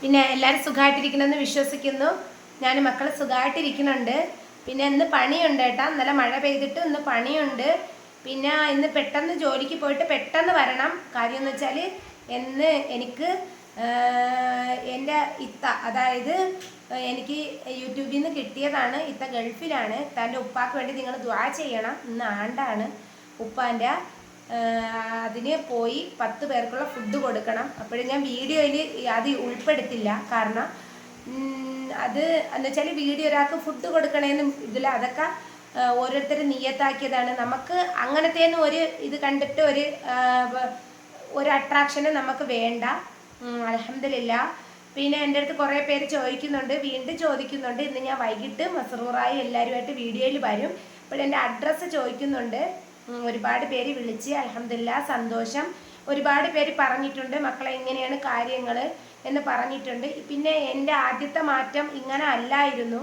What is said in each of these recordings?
പിന്നെ എല്ലാവരും സുഖമായിട്ടിരിക്കണമെന്ന് വിശ്വസിക്കുന്നു. ഞാൻ മക്കൾ സുഖമായിട്ടിരിക്കുന്നുണ്ട് പിന്നെ ഇന്ന് പണിയുണ്ട് കേട്ടാ. ഇന്നലെ മഴ പെയ്തിട്ട് ഇന്ന് പണിയുണ്ട്. പിന്നെ ഇന്ന് പെട്ടെന്ന് ജോലിക്ക് പോയിട്ട് പെട്ടെന്ന് വരണം. കാര്യം എന്ന് വെച്ചാൽ ഇന്ന് എനിക്ക് എന്റെ ഇത്ത അതായത് എനിക്ക് യൂട്യൂബിൽ നിന്ന് കിട്ടിയതാണ്. ഇത്ത ഗൾഫിലാണ്. തന്റെ ഉപ്പാക്ക് വേണ്ടി നിങ്ങൾ ദ്വാ ചെയ്യണം. ഇന്ന് ആണ്ടാണ്. ഉപ്പാന്റെ അതിന് പോയി പത്ത് പേർക്കുള്ള ഫുഡ് കൊടുക്കണം. അപ്പോഴും ഞാൻ വീഡിയോയിൽ അത് ഉൾപ്പെടുത്തില്ല. കാരണം അത് എന്ന് വെച്ചാൽ വീഡിയോ ഒരാൾക്ക് ഫുഡ് കൊടുക്കണേന്നും ഇതിൽ അതൊക്കെ ഓരോരുത്തർ നിയത്താക്കിയതാണ് നമുക്ക് അങ്ങനത്തേന്ന് ഒരു ഇത് കണ്ടിട്ട് ഒരു ഒരു അട്രാക്ഷന് നമുക്ക് വേണ്ട. അലഹമില്ല പിന്നെ എന്റെ അടുത്ത് കുറേ പേര് ചോദിക്കുന്നുണ്ട്. വീണ്ടും ചോദിക്കുന്നുണ്ട്. ഇന്ന് ഞാൻ വൈകിട്ട് മസറൂറായി എല്ലാവരുമായിട്ട് വീഡിയോയിൽ വരും. അപ്പോൾ എന്റെ അഡ്രസ്സ് ചോദിക്കുന്നുണ്ട്. ഒരുപാട് പേര് വിളിച്ച് അലഹമില്ല സന്തോഷം. ഒരുപാട് പേര് പറഞ്ഞിട്ടുണ്ട് മക്കളെ ഇങ്ങനെയാണ് കാര്യങ്ങൾ എന്ന് പറഞ്ഞിട്ടുണ്ട്. പിന്നെ എന്റെ ആദ്യത്തെ മാറ്റം ഇങ്ങനെ അല്ലായിരുന്നു.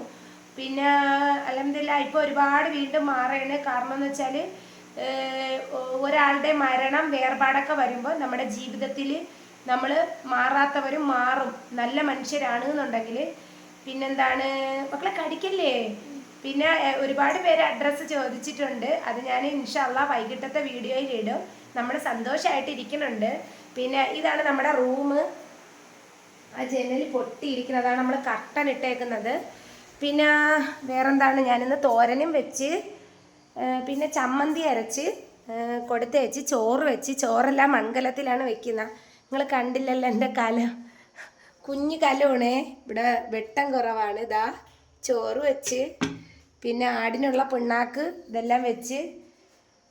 പിന്നെ അലഹമില്ല ഇപ്പോൾ ഒരുപാട് വീണ്ടും മാറുകയാണ് കാരണം എന്ന് വെച്ചാൽ ഒരാളുടെ മരണം വേർപാടൊക്കെ വരുമ്പോൾ നമ്മുടെ ജീവിതത്തിൽ നമ്മൾ മാറാത്തവരും മാറും. നല്ല മനുഷ്യരാണ് എന്നുണ്ടെങ്കിൽ പിന്നെന്താണ്? മക്കളെ കടിക്കല്ലേ? പിന്നെ ഒരുപാട് പേര് അഡ്രസ്സ് ചോദിച്ചിട്ടുണ്ട്. അത് ഞാൻ ഇൻഷല്ല വൈകിട്ടത്തെ വീഡിയോയിൽ ഇടും. നമ്മൾ സന്തോഷമായിട്ട് ഇരിക്കുന്നുണ്ട്. പിന്നെ ഇതാണ് നമ്മുടെ റൂം. ആ ജനൽ പൊട്ടിയിരിക്കുന്നതാണ് നമ്മൾ കർട്ടൻ ഇട്ടേക്കുന്നത്. പിന്നെ വേറെന്താണ്? ഞാനിന്ന് തോരനും വെച്ച് പിന്നെ ചമ്മന്തി അരച്ച് കൊടുത്ത് വെച്ച് ചോറ് വെച്ച് ചോറെല്ലാം മൺകലത്തിലാണ് വെക്കുന്നത് നിങ്ങൾ കണ്ടില്ലല്ലോ എന്റെ കല. കുഞ്ഞു കലമാണേ. ഇവിടെ വെട്ടം കുറവാണ്. ഇതാ ചോറ് വെച്ച് പിന്നെ ആടിനുള്ള പിണ്ണാക്ക് ഇതെല്ലാം വെച്ച്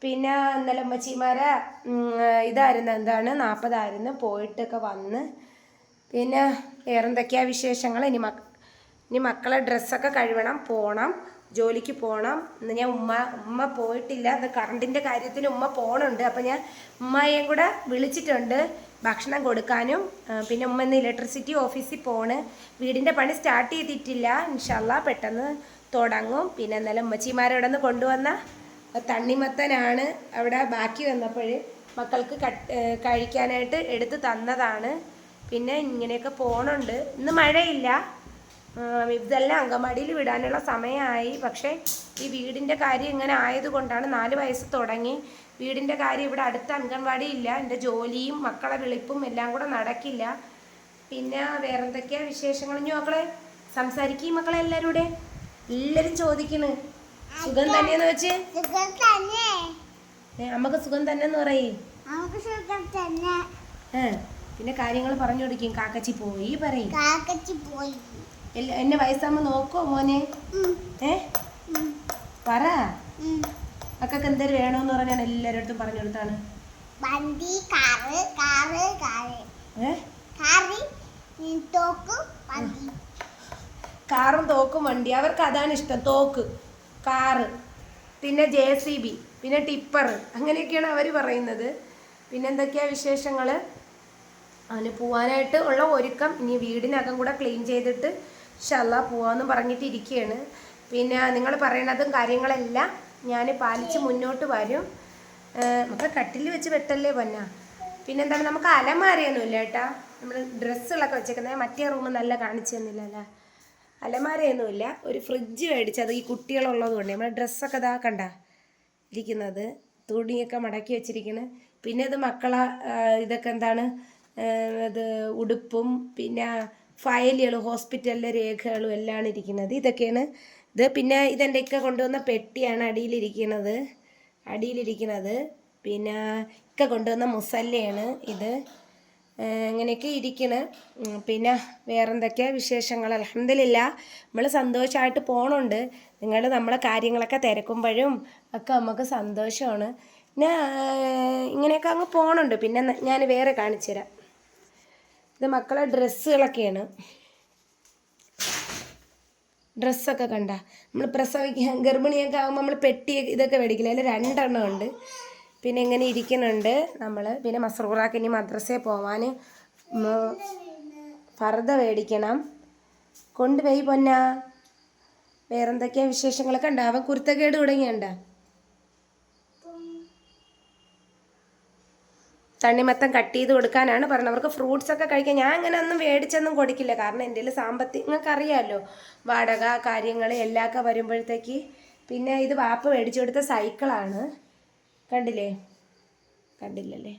പിന്നെ ഇന്നലെ ഉമ്മച്ചിമാരെ ഉം, ഇതായിരുന്നു എന്താണ് നാൽപ്പതായിരുന്നു പോയിട്ടൊക്കെ വന്ന് പിന്നെ വേറെ എന്തൊക്കെയാണ് വിശേഷങ്ങൾ? ഇനി മക്ക ഇനി മക്കളെ ഡ്രസ്സൊക്കെ കഴുകണം പോകണം ജോലിക്ക് പോകണം ഇന്ന് ഞാൻ ഉമ്മ ഉമ്മ പോയിട്ടില്ല. അത് കറണ്ടിന്റെ കാര്യത്തിന് ഉമ്മ പോകണുണ്ട് അപ്പം ഞാൻ ഉമ്മയെയും കൂടെ വിളിച്ചിട്ടുണ്ട് ഭക്ഷണം കൊടുക്കാനും. പിന്നെ ഉമ്മ ഇന്ന് ഇലക്ട്രിസിറ്റി ഓഫീസിൽ പോണ്. വീടിന്റെ പണി സ്റ്റാർട്ട് ചെയ്തിട്ടില്ല. ഇൻഷല്ല പെട്ടെന്ന് തുടങ്ങും. പിന്നെ ഇന്നലെ അവിടെ നിന്ന് കൊണ്ടുവന്ന തണ്ണിമത്തനാണ് അവിടെ ബാക്കി വന്നപ്പോൾ മക്കൾക്ക് കഴിക്കാനായിട്ട് എടുത്ത് തന്നതാണ്. പിന്നെ ഇങ്ങനെയൊക്കെ പോണുണ്ട്. ഇന്ന് മഴയില്ല. ഇതെല്ലാം അങ്കമാടിയിൽ വിടാനുള്ള സമയമായി. പക്ഷേ ഈ വീടിന്റെ കാര്യം ഇങ്ങനെ ആയതുകൊണ്ടാണ് നാല് വയസ്സ് തുടങ്ങി. വീടിന്റെ കാര്യം ഇവിടെ അടുത്ത അംഗൻവാടി ഇല്ല എന്റെ ജോലിയും മക്കളെ വിളിപ്പും എല്ലാം കൂടെ നടക്കില്ല. പിന്നെ വേറെന്തൊക്കെയാ വിശേഷങ്ങൾ? മക്കളെ സംസാരിക്കും മക്കളെ എല്ലാവരും കൂടെ എല്ലാവരും ചോദിക്കണ് സുഖം തന്നെയെന്ന് വെച്ച്? അമ്മയ്ക്ക് സുഖം തന്നെ. എന്ന് പറയേ പിന്നെ കാര്യങ്ങൾ പറഞ്ഞു കൊടുക്കും. കാക്കച്ചി പോയി പറയും. എന്നെ വയസ്സാകുമ്പോ നോക്കോ മോനെ. ഏ? പറ. മക്കൾക്ക് എന്തൊരു വേണോന്ന് പറഞ്ഞാൽ എല്ലാരടുത്തും അടുത്തും പറഞ്ഞു കൊടുത്താണ്. വണ്ടി കാറ് കാറ് കാറ്. ഏ? കാറ് തോക്ക് വണ്ടി കാറും തോക്കും വണ്ടി. അവർക്ക് അതാണ് ഇഷ്ടം. തോക്ക് കാറ് പിന്നെ ജെ സി ബി പിന്നെ ടിപ്പർ. അങ്ങനെയൊക്കെയാണ് അവർ പറയുന്നത്. പിന്നെ എന്തൊക്കെയാണ് വിശേഷങ്ങൾ അവന് പോവാനായിട്ട് ഉള്ള ഒരുക്കം ഇനി വീടിനകം കൂടെ ക്ലീൻ ചെയ്തിട്ട് ഷല്ല പോവാന്ന് പറഞ്ഞിട്ട് ഇരിക്കുകയാണ് പിന്നെ നിങ്ങൾ പറയണതും കാര്യങ്ങളെല്ലാം ഞാൻ പാലിച്ച് മുന്നോട്ട് വരും. നമുക്ക് കട്ടിൽ വെച്ച് വെട്ടല്ലേ പൊന്ന? പിന്നെന്താണ്? നമുക്ക് അലമാരയൊന്നുമില്ല ഏട്ടാ നമ്മൾ ഡ്രസ്സുകളൊക്കെ വെച്ചേക്കുന്നത് മറ്റേ റൂം നല്ല കാണിച്ചു തന്നില്ലല്ലോ? അലമാരയൊന്നുമില്ല. ഒരു ഫ്രിഡ്ജ് മേടിച്ചത് ഈ കുട്ടികളുള്ളത് കൊണ്ട് നമ്മുടെ ഡ്രസ്സൊക്കെ ഇതാ കണ്ട ഇരിക്കുന്നത്. തുണിയൊക്കെ മടക്കി വെച്ചിരിക്കുന്നത് പിന്നെ ഇത് മക്കളെ ഇതൊക്കെ എന്താണ് ഇത് ഉടുപ്പും പിന്നെ ഫയലുകൾ ഹോസ്പിറ്റലിലെ രേഖകളും എല്ലാം ഇരിക്കുന്നത്. ഇതൊക്കെയാണ്. ഇത് പിന്നെ ഇതെന്റെയൊക്കെ കൊണ്ടുവന്ന പെട്ടിയാണ് അടിയിലിരിക്കുന്നത് അടിയിലിരിക്കുന്നത് പിന്നെ ഇക്ക കൊണ്ടുവന്ന മുസല്ലയാണ് ഇത്. അങ്ങനെയൊക്കെ ഇരിക്കണ്. പിന്നെ വേറെന്തൊക്കെയാ വിശേഷങ്ങൾ? അലഹമില്ല നമ്മൾ സന്തോഷമായിട്ട് പോകണുണ്ട് നിങ്ങൾ നമ്മളെ കാര്യങ്ങളൊക്കെ തിരക്കുമ്പോഴും ഒക്കെ നമുക്ക് സന്തോഷമാണ് പിന്നെ ഇങ്ങനെയൊക്കെ അങ്ങ് പോകണുണ്ട് പിന്നെ ഞാൻ വേറെ കാണിച്ചു തരാം. ഇത് മക്കളെ ഡ്രസ്സുകളൊക്കെയാണ്. ഡ്രസ്സൊക്കെ കണ്ട. നമ്മൾ പ്രസവിക്കാൻ ഗർഭിണിയൊക്കെ ആകുമ്പോൾ നമ്മൾ പെട്ടി ഇതൊക്കെ മേടിക്കില്ല? അതിൽ രണ്ടെണ്ണം ഉണ്ട്. പിന്നെ ഇങ്ങനെ ഇരിക്കുന്നുണ്ട് നമ്മൾ പിന്നെ മസറൂറാക്ക് ഇനി മദ്രസയിൽ പോവാൻ ഫർദ മേടിക്കണം കൊണ്ടുപോയി പൊന്ന. വേറെന്തൊക്കെയാ വിശേഷങ്ങളൊക്കെ ഉണ്ടാവും കുരുത്തക്കേട് തുടങ്ങിയണ്ട? തണ്ണിമത്തം കട്ട് ചെയ്ത് കൊടുക്കാനാണ് പറഞ്ഞത്. അവർക്ക് ഫ്രൂട്ട്സ് ഒക്കെ കഴിക്കാൻ ഞാൻ അങ്ങനെ ഒന്നും മേടിച്ചൊന്നും കൊടുക്കില്ല. കാരണം എന്റെ കയ്യിൽ സാമ്പത്തികം നിങ്ങൾക്ക് അറിയാമല്ലോ വാടക കാര്യങ്ങൾ എല്ലാമൊക്കെ വരുമ്പോഴത്തേക്ക് പിന്നെ ഇത് വാപ്പ മേടിച്ചു കൊടുത്ത സൈക്കിളാണ് കണ്ടില്ലേ? കണ്ടില്ലല്ലേ?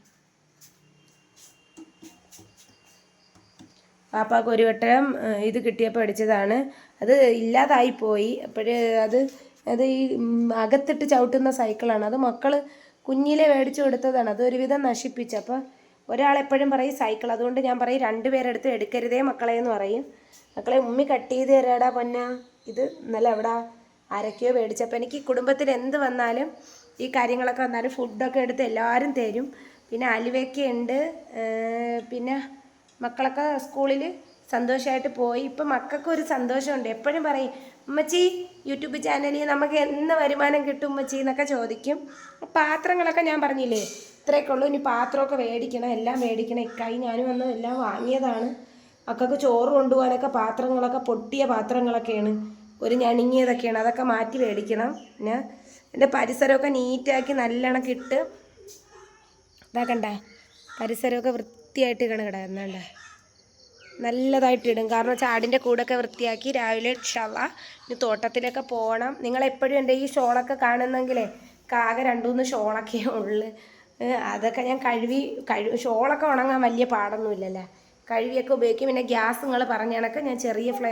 പാപ്പാക്ക് ഒരു വട്ടം ഇത് കിട്ടിയപ്പോൾ അടിച്ചതാണ്. അത് ഇല്ലാതായി പോയി. അപ്പോഴ് അത് അത് ഈ അകത്തിട്ട് ചവിട്ടുന്ന സൈക്കിളാണ്. അത് മക്കൾ കുഞ്ഞിലെ മേടിച്ചു കൊടുത്തതാണ്. അത് ഒരുവിധം നശിപ്പിച്ചു. അപ്പോൾ ഒരാളെപ്പോഴും പറയും സൈക്കിൾ. അതുകൊണ്ട് ഞാൻ പറയും രണ്ടുപേരെടുത്ത് എടുക്കരുതേ മക്കളെ എന്ന് പറയും. മക്കളെ ഉമ്മി കട്ട് ചെയ്ത് തരാടാ പൊന്ന. ഇത് ഇന്നലെ എവിടെ ആരൊക്കെയോ മേടിച്ചപ്പോൾ എനിക്ക് കുടുംബത്തിൽ എന്ത് വന്നാലും ഈ കാര്യങ്ങളൊക്കെ വന്നാലും ഫുഡൊക്കെ എടുത്ത് എല്ലാവരും തരും. പിന്നെ അലുവയൊക്കെ ഉണ്ട്. പിന്നെ മക്കളൊക്കെ സ്കൂളിൽ സന്തോഷമായിട്ട് പോയി. ഇപ്പം മക്കൾക്ക് ഒരു സന്തോഷമുണ്ട്. എപ്പോഴും പറയും ഉമ്മച്ചി യൂട്യൂബ് ചാനലിൽ നമുക്ക് എന്ന് വരുമാനം കിട്ടും ഉമ്മച്ചി? എന്നൊക്കെ ചോദിക്കും. പാത്രങ്ങളൊക്കെ ഞാൻ പറഞ്ഞില്ലേ ഇത്രയൊക്കെ ഉള്ളൂ. ഇനി പാത്രമൊക്കെ മേടിക്കണം എല്ലാം മേടിക്കണം. ഇക്കായി ഞാനും വന്ന് എല്ലാം വാങ്ങിയതാണ്. മക്കൾക്ക് ചോറ് കൊണ്ടുപോകാനൊക്കെ പാത്രങ്ങളൊക്കെ പൊട്ടിയ പാത്രങ്ങളൊക്കെയാണ്. ഒരു ഞണിങ്ങിയതൊക്കെയാണ്. അതൊക്കെ മാറ്റി മേടിക്കണം. പിന്നെ എന്റെ പരിസരമൊക്കെ നീറ്റാക്കി നല്ലോണം ഇട്ട് ഇതാക്കണ്ട പരിസരമൊക്കെ വൃത്തിയായിട്ട് ഇടണം കിട എന്നാണ്ട നല്ലതായിട്ട് ഇടും. കാരണം വെച്ചാൽ ആടിന്റെ കൂടൊക്കെ വൃത്തിയാക്കി രാവിലെ ഷവ ഇനി തോട്ടത്തിലൊക്കെ പോകണം നിങ്ങളെപ്പോഴും എന്റെ ഈ ഷോളൊക്കെ കാണുന്നെങ്കിലേ കാകെ രണ്ടു മൂന്ന് ഷോളൊക്കെ ഉള്ളു. അതൊക്കെ ഞാൻ കഴുകി കഴു ഷോളൊക്കെ ഉണങ്ങാൻ വലിയ പാടൊന്നുമില്ലല്ലോ. കഴുകിയൊക്കെ ഉപയോഗിക്കും. പിന്നെ ഗ്യാസ് നിങ്ങൾ പറഞ്ഞ കണക്ക് ഞാൻ ചെറിയ ഫ്ലേ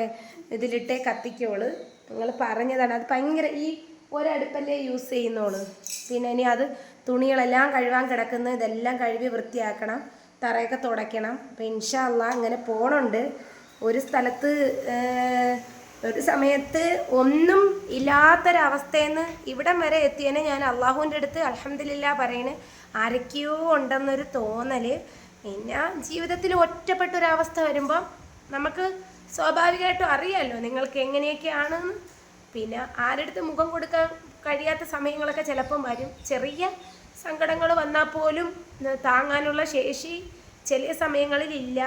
ഇതിലിട്ടേ കത്തിക്കോൾ. നിങ്ങൾ പറഞ്ഞതാണ്. അത് ഭയങ്കര ഈ ഒരടുപ്പല്ലേ യൂസ് ചെയ്യുന്നുള്ളൂ പിന്നെ ഇനി അത് തുണികളെല്ലാം കഴുകാൻ കിടക്കുന്ന ഇതെല്ലാം കഴുകി വൃത്തിയാക്കണം തറയൊക്കെ തുടയ്ക്കണം. അപ്പം ഇൻഷാല്ല അങ്ങനെ പോണുണ്ട്. ഒരു സ്ഥലത്ത് ഒരു സമയത്ത് ഒന്നും ഇല്ലാത്തൊരവസ്ഥയെന്ന് ഇവിടെ വരെ എത്തിയതിനെ ഞാൻ അള്ളാഹുവിന്റെ അടുത്ത്. അലഹമില്ല പറയണ്. ആരൊക്കെയോ ഉണ്ടെന്നൊരു തോന്നൽ പിന്നെ ജീവിതത്തിൽ ഒറ്റപ്പെട്ടൊരവസ്ഥ വരുമ്പോൾ നമുക്ക് സ്വാഭാവികമായിട്ടും അറിയാമല്ലോ നിങ്ങൾക്ക് എങ്ങനെയൊക്കെയാണെന്ന്. പിന്നെ ആരെടുത്ത് മുഖം കൊടുക്കാൻ കഴിയാത്ത സമയങ്ങളൊക്കെ ചിലപ്പം വരും. ചെറിയ സങ്കടങ്ങൾ വന്നാൽ പോലും താങ്ങാനുള്ള ശേഷി ചില സമയങ്ങളിൽ ഇല്ല.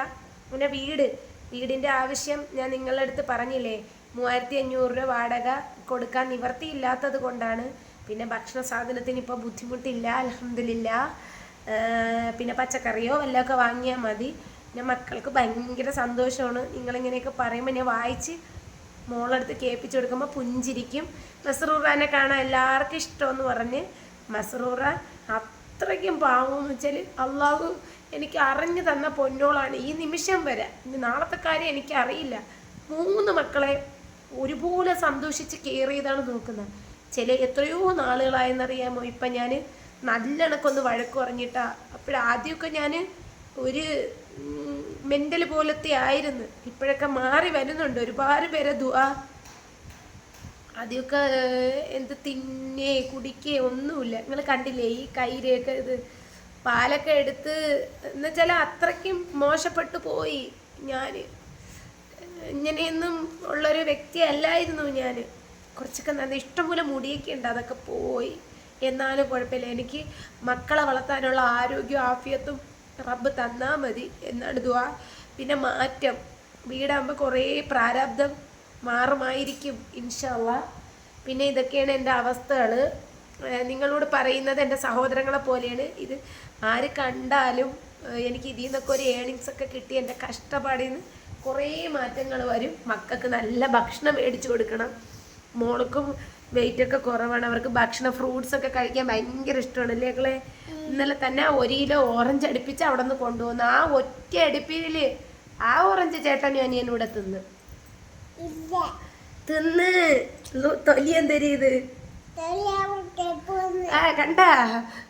പിന്നെ വീട് വീടിന്റെ ആവശ്യം ഞാൻ നിങ്ങളുടെ അടുത്ത് പറഞ്ഞില്ലേ? മൂവായിരത്തി അഞ്ഞൂറ് രൂപ വാടക കൊടുക്കാൻ നിവർത്തിയില്ലാത്തത് കൊണ്ടാണ്. പിന്നെ ഭക്ഷണ സാധനത്തിന് ഇപ്പോൾ ബുദ്ധിമുട്ടില്ല അലഹമില്ല പിന്നെ പച്ചക്കറിയോ വല്ലതൊക്കെ വാങ്ങിയാൽ മതി. പിന്നെ മക്കൾക്ക് ഭയങ്കര സന്തോഷമാണ്. നിങ്ങളിങ്ങനെയൊക്കെ പറയുമ്പോൾ ഞാൻ വായിച്ച് മോളടുത്ത് കേൾപ്പിച്ചു കൊടുക്കുമ്പോൾ പുഞ്ചിരിക്കും. മസറൂറാനെ കാണാൻ എല്ലാവർക്കും ഇഷ്ടമെന്ന് പറഞ്ഞ് മസറൂറ അത്രയ്ക്കും പാവമെന്ന് വെച്ചാൽ അള്ളാഹു എനിക്ക് അറിഞ്ഞു തന്ന പൊന്നോളാണ്. ഈ നിമിഷം വരെ ഇനി നാളത്തെ കാര്യം എനിക്കറിയില്ല. മൂന്ന് മക്കളെ ഒരുപോലെ സന്തോഷിച്ച് കെയർ ചെയ്താണ് നോക്കുന്നത്. ചില എത്രയോ നാളുകളായെന്നറിയാമോ? ഇപ്പം ഞാൻ നല്ലണക്കൊന്ന് വഴക്ക് അപ്പോഴാദ്യമൊക്കെ ഞാൻ ഒരു മെന്റൽ പോലത്തെ ആയിരുന്നു. ഇപ്പോഴൊക്കെ മാറി വരുന്നുണ്ട്. ഒരുപാട് പേരെ ദുആ. ആദ്യമൊക്കെ എന്ത് തിന്നേ കുടിക്കേ ഒന്നുമില്ല. നിങ്ങൾ കണ്ടില്ലേ ഈ കൈരയൊക്കെ ഇത് പാലൊക്കെ എടുത്ത് എന്നുവെച്ചാൽ അത്രയ്ക്കും മോശപ്പെട്ടു പോയി ഞാൻ ഇങ്ങനെയൊന്നും ഉള്ളൊരു വ്യക്തി അല്ലായിരുന്നു ഞാൻ കുറച്ചൊക്കെ നല്ല ഇഷ്ടംപോലെ മുടിയൊക്കെ ഉണ്ട് അതൊക്കെ പോയി. എന്നാലും കുഴപ്പമില്ല. എനിക്ക് മക്കളെ വളർത്താനുള്ള ആരോഗ്യവും ആഫിയത്തും റബ്ബ് തന്നാൽ മതി എന്നാണ് ദുവാ പിന്നെ മാറ്റം. വീടാകുമ്പോൾ കുറേ പ്രാരാബ്ദം മാറുമായിരിക്കും ഇൻഷല്ല പിന്നെ ഇതൊക്കെയാണ് എന്റെ അവസ്ഥകൾ നിങ്ങളോട് പറയുന്നത് എന്റെ സഹോദരങ്ങളെ പോലെയാണ്. ഇത് ആര് കണ്ടാലും എനിക്ക് ഇതിൽ നിന്നൊക്കെ ഒരു ഏണിങ്സ് ഒക്കെ കിട്ടി എന്റെ കഷ്ടപ്പാടിൽ നിന്ന് കുറേ മാറ്റങ്ങൾ വരും. മക്കൾക്ക് നല്ല ഭക്ഷണം മേടിച്ചു കൊടുക്കണം. മോൾക്കും വെയിറ്റ് ഒക്കെ കുറവാണ്. അവർക്ക് ഭക്ഷണം ഫ്രൂട്ട്സ് ഒക്കെ കഴിക്കാൻ ഭയങ്കര ഇഷ്ടമാണ്. അല്ലേ ഞങ്ങളെ ഇന്നലെ തന്നെ ഒരു കിലോ ഓറഞ്ച് അടുപ്പിച്ച് അവിടെ നിന്ന് കൊണ്ടുവന്നു. ആ ഒറ്റ അടുപ്പിൽ ആ ഓറഞ്ച് ചേട്ടൻ ഞാൻ ഇവിടെ തിന്ന്. തിന്ന്. തൊലി എന്തരീത് ആ കണ്ടാ?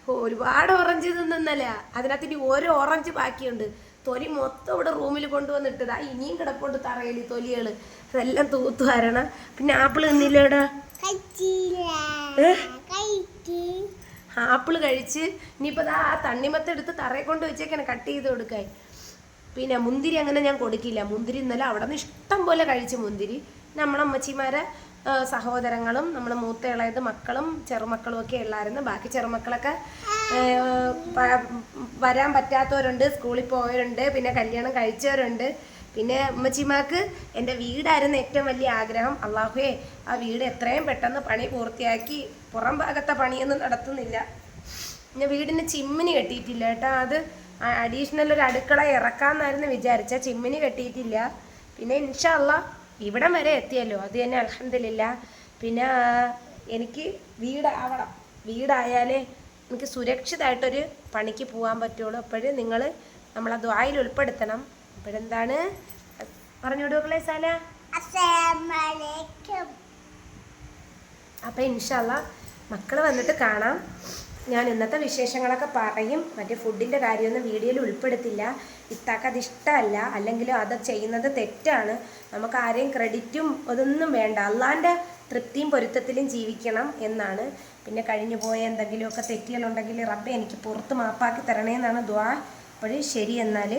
ഒരുപാട് ഓറഞ്ച് തിന്നല്ല അതിനകത്ത് ഇനി ഓരോ ഓറഞ്ച് ബാക്കിയുണ്ട്. തൊലി മൊത്തം ഇവിടെ റൂമിൽ കൊണ്ടുവന്നിട്ടതാ. ഇനിയും കിടപ്പുണ്ട് തറയിൽ തൊലികൾ. അതെല്ലാം തൂത്തു വരണം. പിന്നെ ആപ്പിൾ തിന്നില്ലേടാ? കഴിച്ച് ആപ്പിൾ കഴിച്ച് ഇനിയിപ്പോൾ ആ ആ തണ്ണിമത്തെടുത്ത് തറയെ കൊണ്ട് വെച്ചേക്കാണ് കട്ട് ചെയ്ത് കൊടുക്കാൻ. പിന്നെ മുന്തിരി അങ്ങനെ ഞാൻ കൊടുക്കില്ല. മുന്തിരി ഇന്നലെ അവിടെ നിന്ന് ഇഷ്ടം പോലെ കഴിച്ച് മുന്തിരി. നമ്മളെ അമ്മച്ചിമാരെ സഹോദരങ്ങളും നമ്മളെ മൂത്ത ഇളയത് മക്കളും ചെറുമക്കളും ഒക്കെ ഉള്ളായിരുന്നു. ബാക്കി ചെറുമക്കളൊക്കെ വരാൻ പറ്റാത്തവരുണ്ട് സ്കൂളിൽ പോയവരുണ്ട് പിന്നെ കല്യാണം കഴിച്ചവരുണ്ട്. പിന്നെ ഉമ്മച്ചിമാക്ക് എന്റെ വീടായിരുന്നു ഏറ്റവും വലിയ ആഗ്രഹം. അള്ളാഹുവേ ആ വീട് എത്രയും പെട്ടെന്ന് പണി പൂർത്തിയാക്കി പുറം ഭാഗത്തെ പണിയൊന്നും നടത്തുന്നില്ല. പിന്നെ വീടിന് ചിമ്മിനി കെട്ടിയിട്ടില്ല കേട്ടോ. അത് അഡീഷണൽ ഒരു അടുക്കള ഇറക്കാമെന്നായിരുന്നു വിചാരിച്ച. ചിമ്മിനി കെട്ടിയിട്ടില്ല. പിന്നെ ഇൻഷല്ല ഇവിടം വരെ എത്തിയല്ലോ. അത് തന്നെ അലഹമില്ല പിന്നെ എനിക്ക് വീടാവണം. വീടായാലേ എനിക്ക് സുരക്ഷിതമായിട്ടൊരു പണിക്ക് പോകാൻ പറ്റുള്ളൂ. അപ്പോഴും നിങ്ങൾ നമ്മളെ ദ്വായിൽ ഉൾപ്പെടുത്തണം. അപ്പോഴെന്താണ് പറഞ്ഞു മക്കളെ സാല. അപ്പൊ ഇൻഷല്ല മക്കൾ വന്നിട്ട് കാണാം. ഞാൻ ഇന്നത്തെ വിശേഷങ്ങളൊക്കെ പറയും. മറ്റേ ഫുഡിന്റെ കാര്യമൊന്നും വീഡിയോയിൽ ഉൾപ്പെടുത്തില്ല. ഇത്താക്ക് അത് ഇഷ്ടമല്ല. അല്ലെങ്കിൽ അത് ചെയ്യുന്നത് തെറ്റാണ്. നമുക്ക് ആരെയും ക്രെഡിറ്റും അതൊന്നും വേണ്ട. അള്ളാന്റെ തൃപ്തിയും പൊരുത്തത്തിലും ജീവിക്കണം എന്നാണ്. പിന്നെ കഴിഞ്ഞു പോയ എന്തെങ്കിലുമൊക്കെ തെറ്റുകളുണ്ടെങ്കിൽ റബ്ബെ എനിക്ക് പുറത്ത് മാപ്പാക്കി തരണേ എന്നാണ് ദ്വാ അപ്പോഴും ശരി എന്നാൽ